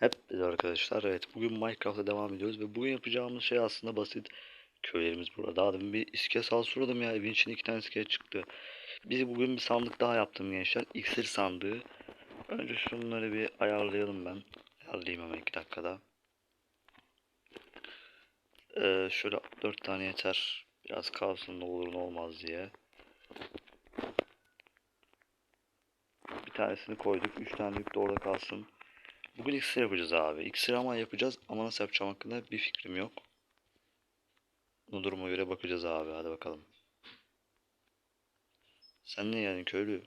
Hep biz arkadaşlar evet bugün Minecraft'a devam ediyoruz ve bugün yapacağımız şey aslında basit. Köylerimiz burada. Daha demin bir iskelet saldırıyordum ya evin içinde iki tane iskelet çıktı. Biz bugün bir sandık daha yaptım gençler. İksir sandığı. Önce şunları bir ayarlayalım ben. Ayarlayayım hemen iki dakikada. Ee, şöyle dört tane yeter. Biraz kalsın ne olur ne olmaz diye. Bir tanesini koyduk. Üç tane de orada kalsın. Bugün iksir yapacağız abi. İksir ama yapacağız ama nasıl yapacağım hakkında bir fikrim yok. Bu duruma göre bakacağız abi. Hadi bakalım. Sen ne yani köylü?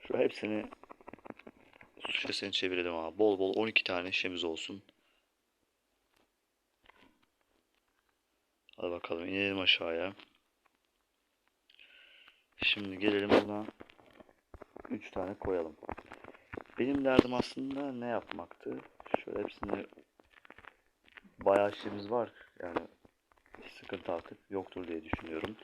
Şu hepsini su şişesine çevirelim abi. Bol bol 12 tane şişemiz olsun. Hadi bakalım inelim aşağıya. Şimdi gelelim buna 3 tane koyalım. Benim derdim aslında ne yapmaktı? Şöyle hepsini bayağı işimiz var. Yani sıkıntı artık yoktur diye düşünüyorum.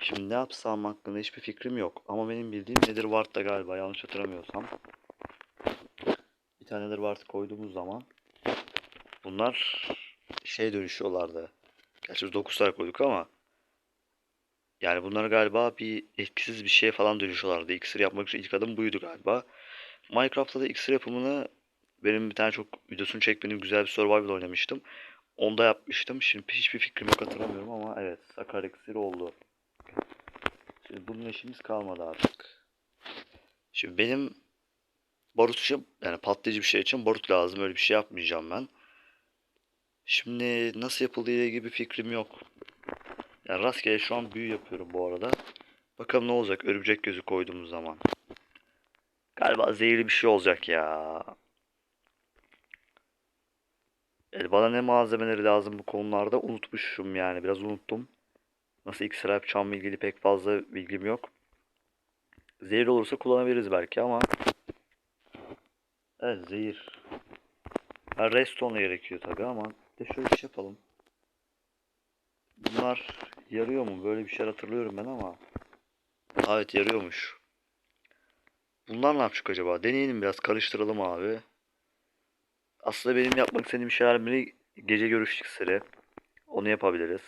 Şimdi ne yapsam hakkında hiçbir fikrim yok. Ama benim bildiğim Netherward'da galiba yanlış hatırlamıyorsam. Bir tane Netherward koyduğumuz zaman bunlar şey dönüşüyorlardı. Gerçi biz 9 tane koyduk ama yani bunlar galiba bir etkisiz bir şeye falan dönüşüyorlardı. İksir yapmak için ilk adım buydu galiba. Minecraft'ta da iksir yapımını benim bir tane çok videosunu çekmedim güzel bir survival oynamıştım. Onda yapmıştım. Şimdi hiçbir fikrim yok hatırlamıyorum ama evet sakar iksir oldu. Şimdi bunun işimiz kalmadı artık. Şimdi benim barut için yani patlayıcı bir şey için barut lazım. Öyle bir şey yapmayacağım ben. Şimdi nasıl yapıldığı ile ilgili bir fikrim yok. Yani rastgele şu an büyü yapıyorum bu arada. Bakalım ne olacak örümcek gözü koyduğumuz zaman. Galiba zehirli bir şey olacak ya. Yani bana ne malzemeleri lazım bu konularda unutmuşum yani biraz unuttum. Nasıl iksir yapacağımla ilgili pek fazla bilgim yok. Zehir olursa kullanabiliriz belki ama. Evet zehir. Ha, redstone gerekiyor tabi ama. De şöyle bir şey yapalım. Bunlar yarıyor mu? Böyle bir şey hatırlıyorum ben ama. Evet yarıyormuş. Bunlar ne yapacak acaba? Deneyelim biraz karıştıralım abi. Aslında benim yapmak istediğim şeyler biri gece görüş iksiri. Onu yapabiliriz.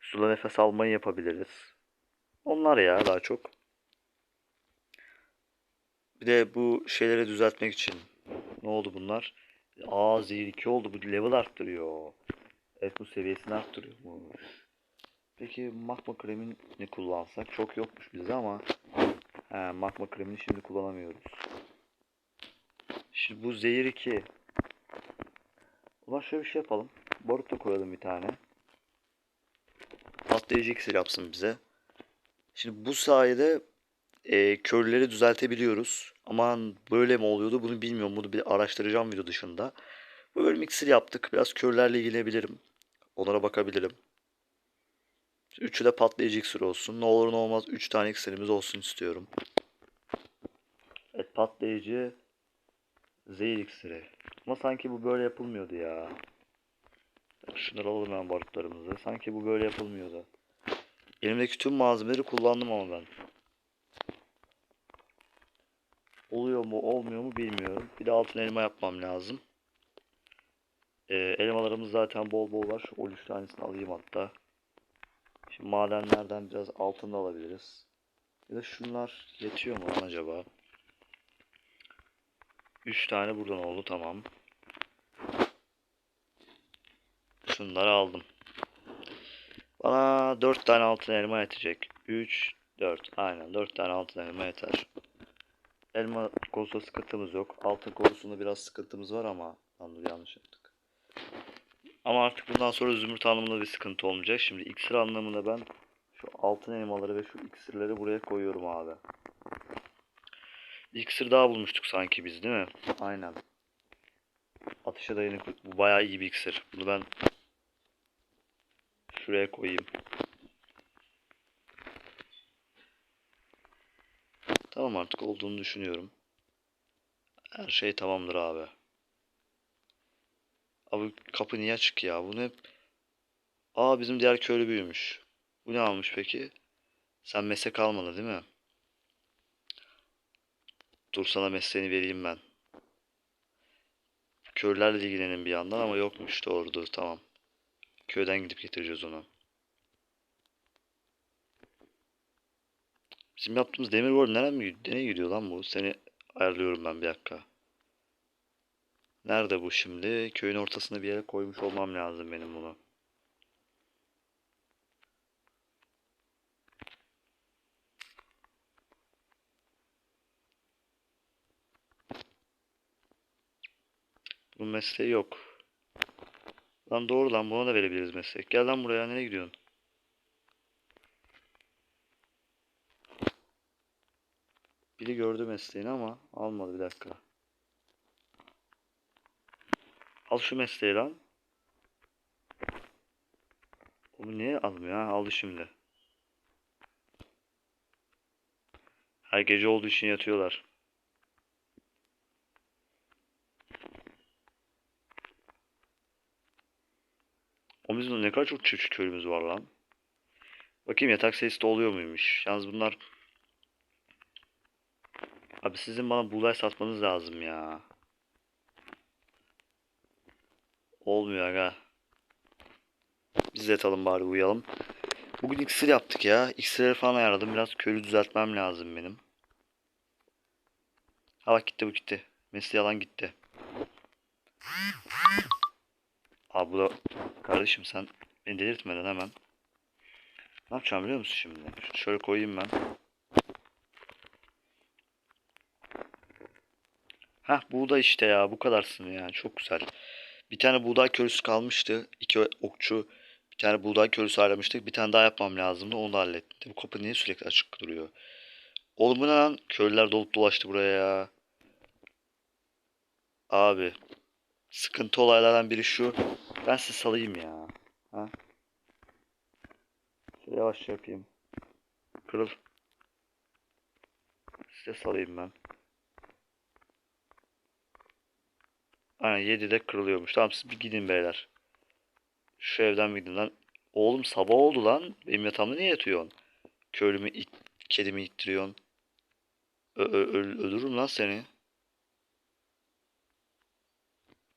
Sula nefes almayı yapabiliriz. Onlar ya daha çok. Bir de bu şeyleri düzeltmek için. Ne oldu bunlar? Aa zehir 2 oldu. Bu level arttırıyor. Evet bu seviyesini arttırıyormuş. Peki magma kremini kullansak? Çok yokmuş bizde ama. He, magma kremini şimdi kullanamıyoruz. Şimdi bu zehir 2. Ulan şöyle bir şey yapalım. Barut da koyalım bir tane. Patlayıcı iksir yapsın bize. Şimdi bu sayede e, körleri düzeltebiliyoruz. Aman böyle mi oluyordu bunu bilmiyorum. Bunu bir araştıracağım video dışında. Bu bölüm iksir yaptık. Biraz körlerle ilgilenebilirim. Onlara bakabilirim. Üçü de patlayıcı iksir olsun. Ne olur ne olmaz 3 tane iksirimiz olsun istiyorum. Evet patlayıcı zehir iksiri. Ama sanki bu böyle yapılmıyordu ya. Şunları alalım hemen barutlarımızı. Sanki bu böyle yapılmıyordu. Elimdeki tüm malzemeleri kullandım ama ben. Oluyor mu olmuyor mu bilmiyorum. Bir de altın elma yapmam lazım. Ee, elmalarımız zaten bol bol var. Şu 13 tanesini alayım hatta. Şimdi madenlerden biraz altın da alabiliriz. Ya da şunlar yetiyor mu acaba? 3 tane buradan oldu tamam. Şunları aldım. Bana 4 tane altın elma yetecek. 3, 4. Aynen 4 tane altın elma yeter. Elma konusunda sıkıntımız yok. Altın konusunda biraz sıkıntımız var ama anladım yanlış yaptık. Ama artık bundan sonra zümrüt anlamında bir sıkıntı olmayacak. Şimdi iksir anlamında ben şu altın elmaları ve şu iksirleri buraya koyuyorum abi. İksir daha bulmuştuk sanki biz değil mi? Aynen. Ateşe dayanıklı. Bu bayağı iyi bir iksir. Bunu ben şuraya koyayım. Tamam artık olduğunu düşünüyorum. Her şey tamamdır abi. Abi kapı niye açık ya? Bu ne? Aa bizim diğer köylü büyümüş. Bu ne almış peki? Sen meslek almalı değil mi? Dur sana mesleğini vereyim ben. Körlerle ilgilenin bir yandan ama yokmuş doğrudur tamam. Köyden gidip getireceğiz onu. Bizim yaptığımız demir var nereye mi nereye gidiyor lan bu? Seni ayarlıyorum ben bir dakika. Nerede bu şimdi? Köyün ortasına bir yere koymuş olmam lazım benim bunu. Bunun mesleği yok. Lan doğru lan buna da verebiliriz meslek. Gel lan buraya nereye gidiyorsun? Biri gördü mesleğini ama almadı bir dakika. Al şu mesleği lan. Onu niye almıyor ha? Aldı şimdi. Her gece olduğu için yatıyorlar. O bizim ne kadar çok çiftçi köyümüz var lan. Bakayım yatak sayısı da oluyor muymuş. Yalnız bunlar... Abi sizin bana buğday satmanız lazım ya. Olmuyor aga. Biz de yatalım bari uyuyalım. Bugün iksir yaptık ya. İksirleri falan ayarladım. Biraz köylü düzeltmem lazım benim. Ha bak gitti bu gitti. Messi yalan gitti. Abi. Kardeşim sen beni delirtmeden hemen. Ne yapacağım biliyor musun şimdi? Şöyle koyayım ben. Hah buğday işte ya bu kadarsın ya çok güzel. Bir tane buğday körüsü kalmıştı. İki okçu bir tane buğday körüsü aramıştık. Bir tane daha yapmam lazımdı onu da hallettim. Bu kapı niye sürekli açık duruyor? Oğlum bu lan? Köylüler dolup dolaştı buraya ya. Abi. Sıkıntı olaylardan biri şu. Ben sizi salayım ya. Ha? Yavaşça yapayım. Kırıl. Size salayım ben. Aynen 7'de kırılıyormuş. Tamam siz bir gidin beyler. Şu evden gidin lan. Oğlum sabah oldu lan. Benim yatağımda niye yatıyorsun? Köylümü it, kedimi ittiriyorsun. Ö ö öl- öldürürüm lan seni.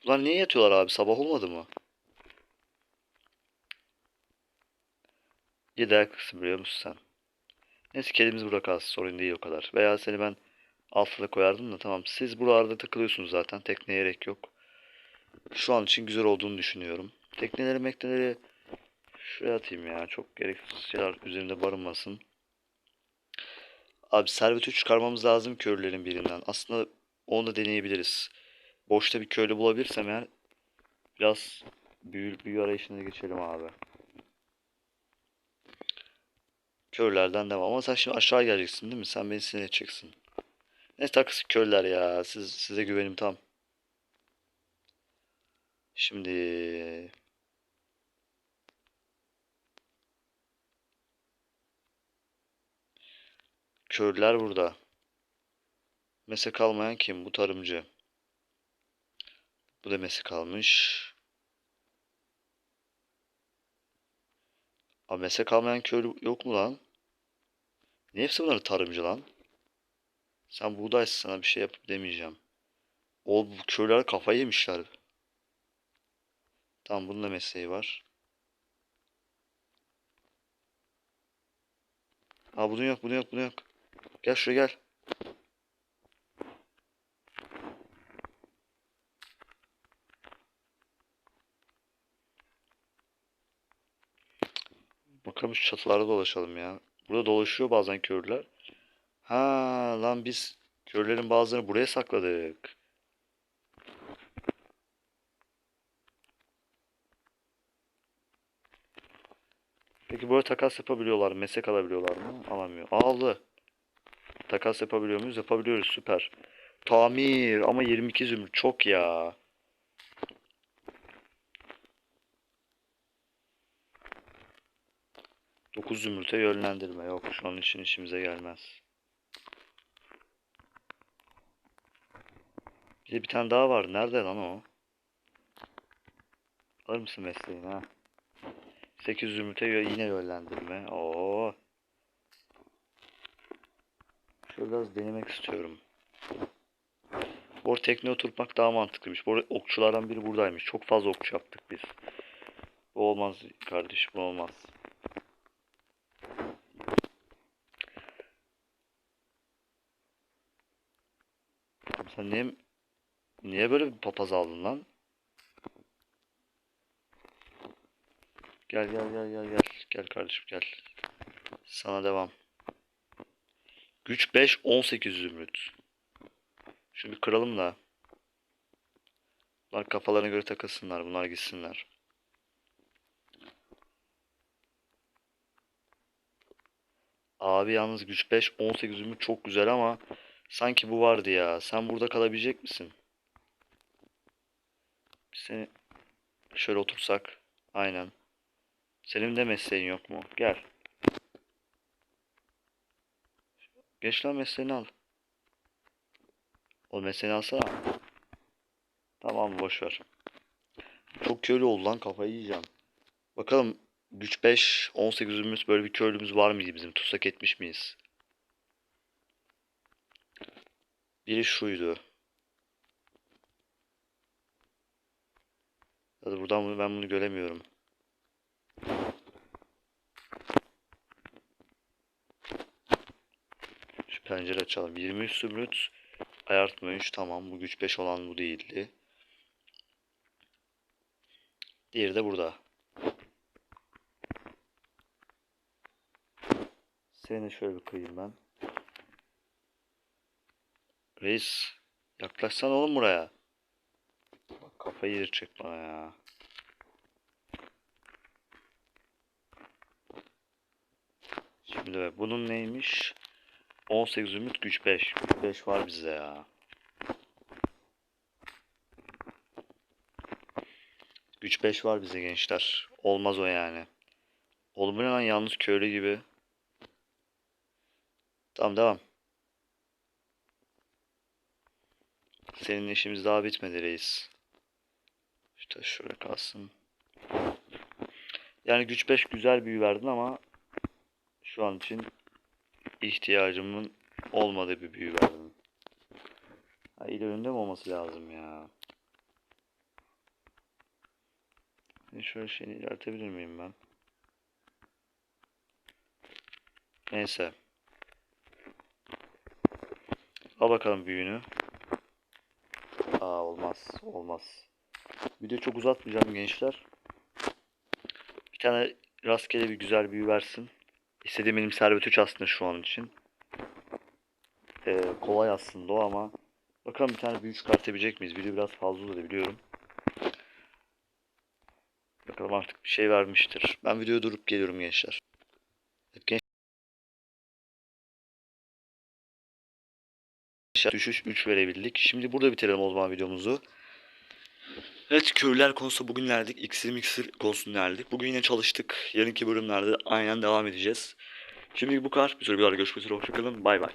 Ulan niye yatıyorlar abi? Sabah olmadı mı? Yedi ayaklısın biliyor musun sen? Neyse kedimiz burada. Sorun değil o kadar. Veya seni ben altına koyardım da tamam. Siz buralarda takılıyorsunuz zaten. Tekneye gerek yok. Şu an için güzel olduğunu düşünüyorum. Tekneleri mekneleri şuraya atayım ya. Çok gereksiz şeyler üzerinde barınmasın. Abi serveti çıkarmamız lazım köylülerin birinden. Aslında onu da deneyebiliriz. Boşta bir köylü bulabilirsem eğer biraz büyü, büyü arayışına geçelim abi. Köylülerden devam. Ama sen şimdi aşağı geleceksin değil mi? Sen beni sinir edeceksin. Ne takısı köylüler ya. Siz, size güvenim tam. Şimdi köylüler burada. Meslek almayan kim? Bu tarımcı. Bu da meslek almış. Abi meslek almayan köylü yok mu lan? Niye hepsi bunlar tarımcı lan? Sen buğdaysın sana bir şey yapıp demeyeceğim. O bu köylüler kafayı yemişler. Tamam bunun da mesleği var. Aa bunun yok bunun yok bunun yok. Gel şuraya gel. Bakalım şu çatılarda dolaşalım ya. Burada dolaşıyor bazen köylüler. Ha lan biz körlerin bazılarını buraya sakladık. Peki böyle takas yapabiliyorlar? Meslek alabiliyorlar mı? Alamıyor. Aldı. Takas yapabiliyor muyuz? Yapabiliyoruz. Süper. Tamir ama 22 zümrüt çok ya. Dokuz zümrüte yönlendirme. Yok şu an için işimize gelmez. Bir de bir tane daha var. Nerede lan o? Alır mısın mesleğini ha? 8 zümrüte yine yönlendirme. Oo. Şöyle biraz denemek istiyorum. Bu arada tekneye oturtmak daha mantıklıymış. Arada okçulardan biri buradaymış. Çok fazla okçu yaptık biz. Bu olmaz kardeş bu olmaz. Sen niye niye böyle bir papaz aldın lan? Gel gel gel gel gel. Gel kardeşim gel. Sana devam. Güç 5 18 zümrüt. Şunu bir kıralım da. Bunlar kafalarına göre takılsınlar. Bunlar gitsinler. Abi yalnız güç 5 18 zümrüt çok güzel ama sanki bu vardı ya. Sen burada kalabilecek misin? Biz Seni şöyle otursak. Aynen. Senin de mesleğin yok mu? Gel. Geç lan mesleğini al. O mesleğini alsana. Tamam boş ver. Çok köylü oldu lan kafayı yiyeceğim. Bakalım güç 5 18'imiz böyle bir köylümüz var mıydı bizim? Tutsak etmiş miyiz? Biri şuydu. Hadi buradan ben bunu göremiyorum. Şu pencere açalım. 23 zümrüt. Ayartma 3 tamam. Bu güç 5 olan bu değildi. Diğeri de burada. Seni şöyle bir kıyayım ben. Reis yaklaşsana oğlum buraya. Bak kafayı yedirecek bana ya. Şimdi bunun neymiş? 18 ümit güç 5. Güç 5 var bize ya. Güç 5 var bize gençler. Olmaz o yani. Oğlum bu ne lan yalnız köylü gibi. Tamam devam. Senin işimiz daha bitmedi reis. İşte şöyle kalsın. Yani güç 5 güzel büyü verdin ama şu an için ihtiyacımın olmadığı bir büyü verdin. Ha, il önünde olması lazım ya? Şöyle şeyini ilerletebilir miyim ben? Neyse. Al bakalım büyüğünü. Aa olmaz. Olmaz. Videoyu çok uzatmayacağım gençler. Bir tane rastgele bir güzel büyü versin. İstediğim benim servet 3 aslında şu an için. Ee, kolay aslında o ama bakalım bir tane büyü çıkartabilecek miyiz? Video biraz fazla uzadı biliyorum. Bakalım artık bir şey vermiştir. Ben videoyu durup geliyorum gençler. Evet, düşüş 3 verebildik. Şimdi burada bitirelim o zaman videomuzu. Evet köylüler konusu bugün verdik. İksir miksir konusunu verdik. Bugün yine çalıştık. Yarınki bölümlerde aynen devam edeceğiz. Şimdi bu kadar. Bir sonraki videoda görüşmek üzere. Hoşçakalın. Bay bay.